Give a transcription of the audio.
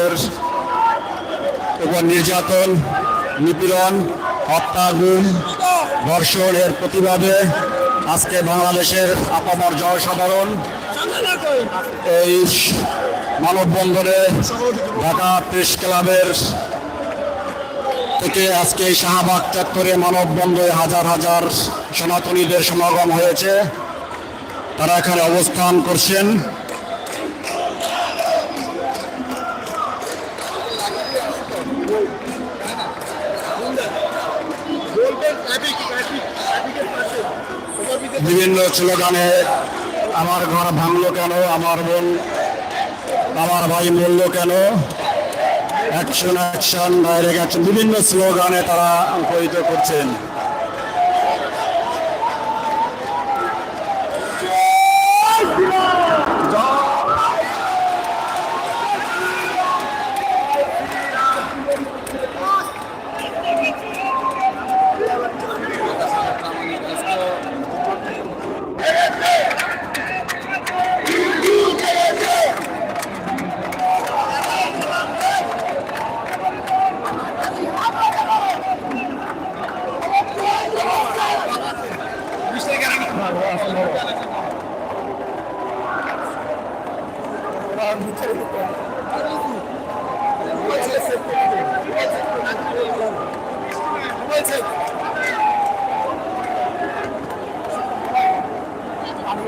মানুষের উপর নির্যাতন, নিপীড়ন, হত্যা, গুম, ধর্ষণ এর প্রতিবাদে আজকে বাংলাদেশের আপামর জনসাধারণ এই মানববন্ধনে ঢাকা প্রেস ক্লাবের থেকে আজকে শাহবাগ চত্বরে মানববন্ধনে হাজার হাজার সনাতনীদের সমাগম হয়েছে। তারা এখানে অবস্থান করছেন। বিভিন্ন স্লোগানে আমার ঘর ভাঙলো কেন? আমার বোন, আমার ভাই মরলো কেন? অ্যাকশন অ্যাকশন বাইরে অ্যাকশন বিভিন্ন স্লোগানে তারা অঙ্কিত করছেন। Wait a second.